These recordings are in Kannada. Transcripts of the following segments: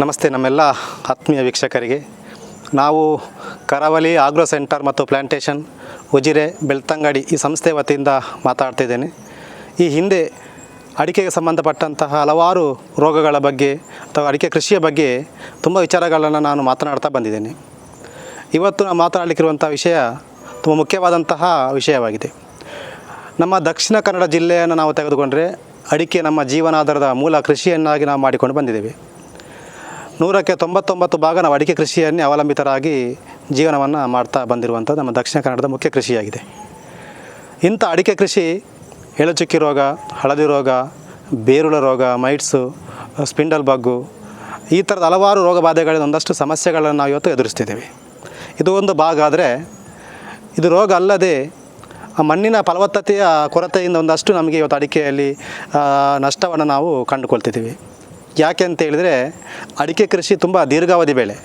ನಮಸ್ತೆ ನಮ್ಮೆಲ್ಲ ಆತ್ಮೀಯ ವೀಕ್ಷಕರಿಗೆ. ನಾವು ಕರಾವಳಿ ಆಗ್ರೋ ಸೆಂಟರ್ ಮತ್ತು ಪ್ಲ್ಯಾಂಟೇಷನ್ ಉಜಿರೆ ಬೆಳ್ತಂಗಡಿ ಈ ಸಂಸ್ಥೆ ವತಿಯಿಂದ ಮಾತಾಡ್ತಿದ್ದೇನೆ. ಈ ಹಿಂದೆ ಅಡಿಕೆಗೆ ಸಂಬಂಧಪಟ್ಟಂತಹ ಹಲವಾರು ರೋಗಗಳ ಬಗ್ಗೆ ಅಥವಾ ಅಡಿಕೆ ಕೃಷಿಯ ಬಗ್ಗೆ ತುಂಬ ವಿಚಾರಗಳನ್ನು ನಾನು ಮಾತನಾಡ್ತಾ ಬಂದಿದ್ದೇನೆ. ಇವತ್ತು ನಾವು ಮಾತನಾಡಲಿಕ್ಕಿರುವಂಥ ವಿಷಯ ತುಂಬ ಮುಖ್ಯವಾದಂತಹ ವಿಷಯವಾಗಿದೆ. ನಮ್ಮ ದಕ್ಷಿಣ ಕನ್ನಡ ಜಿಲ್ಲೆಯನ್ನು ನಾವು ತೆಗೆದುಕೊಂಡರೆ ಅಡಿಕೆ ನಮ್ಮ ಜೀವನಾಧಾರದ ಮೂಲ ಕೃಷಿಯನ್ನಾಗಿ ನಾವು ಮಾಡಿಕೊಂಡು ಬಂದಿದ್ದೇವೆ. ನೂರಕ್ಕೆ ತೊಂಬತ್ತೊಂಬತ್ತು ಭಾಗ ನಾವು ಅಡಿಕೆ ಕೃಷಿಯನ್ನೇ ಅವಲಂಬಿತರಾಗಿ ಜೀವನವನ್ನು ಮಾಡ್ತಾ ಬಂದಿರುವಂಥದ್ದು ನಮ್ಮ ದಕ್ಷಿಣ ಕನ್ನಡದ ಮುಖ್ಯ ಕೃಷಿಯಾಗಿದೆ. ಇಂಥ ಅಡಿಕೆ ಕೃಷಿ ಎಳಚುಕ್ಕಿ ರೋಗ, ಹಳದಿ ರೋಗ, ಬೇರುಳ ರೋಗ, ಮೈಟ್ಸು, ಸ್ಪಿಂಡಲ್ ಬಗ್ಗು ಈ ಥರದ ಹಲವಾರು ರೋಗ ಬಾಧೆಗಳಿಂದ ಒಂದಷ್ಟು ಸಮಸ್ಯೆಗಳನ್ನು ನಾವು ಇವತ್ತು ಎದುರಿಸ್ತಿದ್ದೇವೆ. ಇದು ಒಂದು ಭಾಗ ಆದರೆ ಇದು ರೋಗ ಅಲ್ಲದೆ ಮಣ್ಣಿನ ಫಲವತ್ತತೆಯ ಕೊರತೆಯಿಂದ ಒಂದಷ್ಟು ನಮಗೆ ಇವತ್ತು ಅಡಿಕೆಯಲ್ಲಿ ನಷ್ಟವನ್ನು ನಾವು ಕಂಡುಕೊಳ್ತಿದ್ದೀವಿ. ಯಾಕೆ ಅಂತ ಹೇಳಿದರೆ ಅಡಿಕೆ ಕೃಷಿ ತುಂಬ ದೀರ್ಘಾವಧಿ ಬೆಳೆ.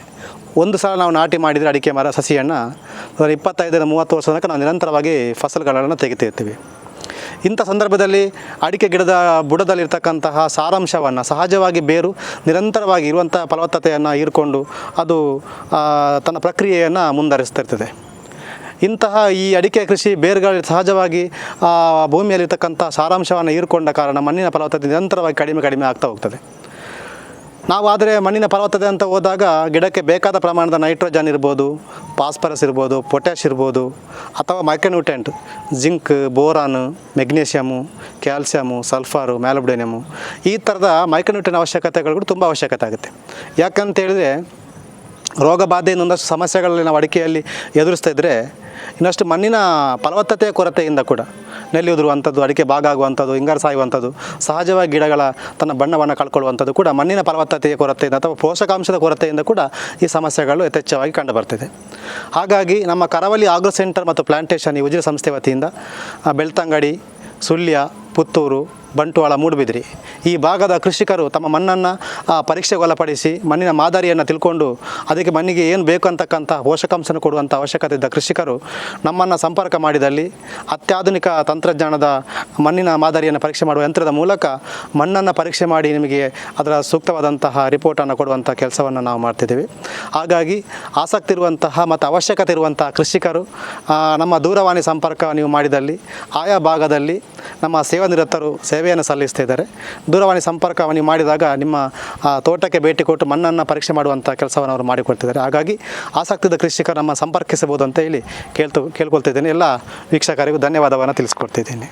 ಒಂದು ಸಲ ನಾವು ನಾಟಿ ಮಾಡಿದರೆ ಅಡಿಕೆ ಮರ, ಸಸಿಯನ್ನು ಇಪ್ಪತ್ತೈದರಿಂದ ಮೂವತ್ತು ವರ್ಷ ತನಕ ನಾವು ನಿರಂತರವಾಗಿ ಫಸಲುಗಳನ್ನು ತೆಗಿತಿರ್ತೀವಿ ಇಂಥ ಸಂದರ್ಭದಲ್ಲಿ ಅಡಿಕೆ ಗಿಡದ ಬುಡದಲ್ಲಿರ್ತಕ್ಕಂತಹ ಸಾರಾಂಶವನ್ನು, ಸಹಜವಾಗಿ ಬೇರು, ನಿರಂತರವಾಗಿ ಇರುವಂಥ ಫಲವತ್ತತೆಯನ್ನು ಹೀರ್ಕೊಂಡು ಅದು ತನ್ನ ಪ್ರಕ್ರಿಯೆಯನ್ನು ಮುಂದುವರಿಸ್ತಿರ್ತದೆ. ಇಂತಹ ಈ ಅಡಿಕೆ ಕೃಷಿ ಬೇರುಗಳು ಸಹಜವಾಗಿ ಭೂಮಿಯಲ್ಲಿರ್ತಕ್ಕಂಥ ಸಾರಾಂಶವನ್ನು ಹೀರ್ಕೊಂಡ ಕಾರಣ ಮಣ್ಣಿನ ಫಲವತ್ತತೆ ನಿರಂತರವಾಗಿ ಕಡಿಮೆ ಕಡಿಮೆ ಆಗ್ತಾ ಹೋಗ್ತದೆ. ನಾವು ಆದರೆ ಮಣ್ಣಿನ ಫಲವತ್ತತೆ ಅಂತ ಹೋದಾಗ ಗಿಡಕ್ಕೆ ಬೇಕಾದ ಪ್ರಮಾಣದ ನೈಟ್ರೋಜನ್ ಇರ್ಬೋದು, ಫಾಸ್ಫರಸ್ ಇರ್ಬೋದು, ಪೊಟ್ಯಾಶ್ ಇರ್ಬೋದು, ಅಥವಾ micronutrient zinc, boron magnesium calcium, sulphur, molybdenum. ಈ ಥರದ ಮೈಕ್ರೋನ್ಯೂಟ್ರೆಂಟ್ ಅವಶ್ಯಕತೆಗಳು ಕೂಡ ತುಂಬ ಅವಶ್ಯಕತೆ ಆಗುತ್ತೆ. ಯಾಕಂತ ಹೇಳಿದರೆ ರೋಗ ಬಾಧೆಯಿಂದ ಒಂದಷ್ಟು ಸಮಸ್ಯೆಗಳಲ್ಲಿ ನಾವು ಅಡಿಕೆಯಲ್ಲಿ ಎದುರಿಸ್ತಾ ಇದ್ದರೆ ಇನ್ನಷ್ಟು ಮಣ್ಣಿನ ಫಲವತ್ತತೆಯ ಕೊರತೆಯಿಂದ ಕೂಡ ನೆಲ್ಲಿ ಉದುರುವಂಥದ್ದು, ಅಡಿಕೆ ಭಾಗ ಆಗುವಂಥದ್ದು ಹಿಂಗಾರು ಸಾಯುವಂಥದ್ದು, ಸಹಜವಾಗಿ ಗಿಡಗಳ ತನ್ನ ಬಣ್ಣವನ್ನು ಕಳ್ಕೊಳ್ಳುವಂಥದ್ದು ಕೂಡ ಮಣ್ಣಿನ ಫಲವತ್ತತೆಯ ಕೊರತೆಯಿಂದ ಅಥವಾ ಪೋಷಕಾಂಶದ ಕೊರತೆಯಿಂದ ಕೂಡ ಈ ಸಮಸ್ಯೆಗಳು ಯಥೇಚ್ಛವಾಗಿ ಕಂಡುಬರ್ತಿದೆ. ಹಾಗಾಗಿ ನಮ್ಮ ಕರಾವಳಿ ಆಗ್ರೋ ಸೆಂಟರ್ ಮತ್ತು ಪ್ಲಾಂಟೇಷನ್ ಈ ಉಜಿರ ಸಂಸ್ಥೆ ವತಿಯಿಂದ ಬೆಳ್ತಂಗಡಿ, ಸುಳ್ಯ, ಪುತ್ತೂರು ಬಂಟ್ವಾಳ ಮೂಡುಬಿದಿರಿ. ಈ ಭಾಗದ ಕೃಷಿಕರು ತಮ್ಮ ಮಣ್ಣನ್ನು ಪರೀಕ್ಷೆಗೊಳಪಡಿಸಿ ಮಣ್ಣಿನ ಮಾದರಿಯನ್ನು ತಿಳ್ಕೊಂಡು ಅದಕ್ಕೆ ಮಣ್ಣಿಗೆ ಏನು ಬೇಕು ಅಂತಕ್ಕಂಥ ಪೋಷಕಾಂಶನ ಕೊಡುವಂಥ ಅವಶ್ಯಕತೆ ಇದ್ದ ಕೃಷಿಕರು ನಮ್ಮನ್ನು ಸಂಪರ್ಕ ಮಾಡಿದಲ್ಲಿ ಅತ್ಯಾಧುನಿಕ ತಂತ್ರಜ್ಞಾನದ ಮಣ್ಣಿನ ಮಾದರಿಯನ್ನು ಪರೀಕ್ಷೆ ಮಾಡುವ ಯಂತ್ರದ ಮೂಲಕ ಮಣ್ಣನ್ನು ಪರೀಕ್ಷೆ ಮಾಡಿ ನಿಮಗೆ ಅದರ ಸೂಕ್ತವಾದಂತಹ ರಿಪೋರ್ಟನ್ನು ಕೊಡುವಂಥ ಕೆಲಸವನ್ನು ನಾವು ಮಾಡ್ತಿದ್ದೀವಿ. ಹಾಗಾಗಿ ಆಸಕ್ತಿ ಇರುವಂತಹ ಮತ್ತು ಅವಶ್ಯಕತೆ ಇರುವಂತಹ ಕೃಷಿಕರು ನಮ್ಮ ದೂರವಾಣಿ ಸಂಪರ್ಕ ನೀವು ಮಾಡಿದಲ್ಲಿ, ಆಯಾ ಭಾಗದಲ್ಲಿ ನಮ್ಮ ಸೇವಾ ನಿರತರು ಸೇವೆಯನ್ನು ಸಲ್ಲಿಸ್ತಾ ಇದ್ದಾರೆ. ದೂರವಾಣಿ ಸಂಪರ್ಕವನ್ನು ಮಾಡಿದಾಗ ನಿಮ್ಮ ತೋಟಕ್ಕೆ ಭೇಟಿ ಕೊಟ್ಟು ಮಣ್ಣನ್ನು ಪರೀಕ್ಷೆ ಮಾಡುವಂಥ ಕೆಲಸವನ್ನು ಅವರು ಮಾಡಿಕೊಡ್ತಿದ್ದಾರೆ. ಹಾಗಾಗಿ ಆಸಕ್ತಿದ ಕೃಷಿಕರು ನಮ್ಮ ಸಂಪರ್ಕಿಸಬಹುದು ಅಂತ ಹೇಳಿ ಕೇಳ್ತು ಕೇಳ್ಕೊಳ್ತಿದ್ದೇನೆ ಎಲ್ಲ ವೀಕ್ಷಕರಿಗೂ ಧನ್ಯವಾದವನ್ನು ತಿಳಿಸ್ಕೊಡ್ತಿದ್ದೀನಿ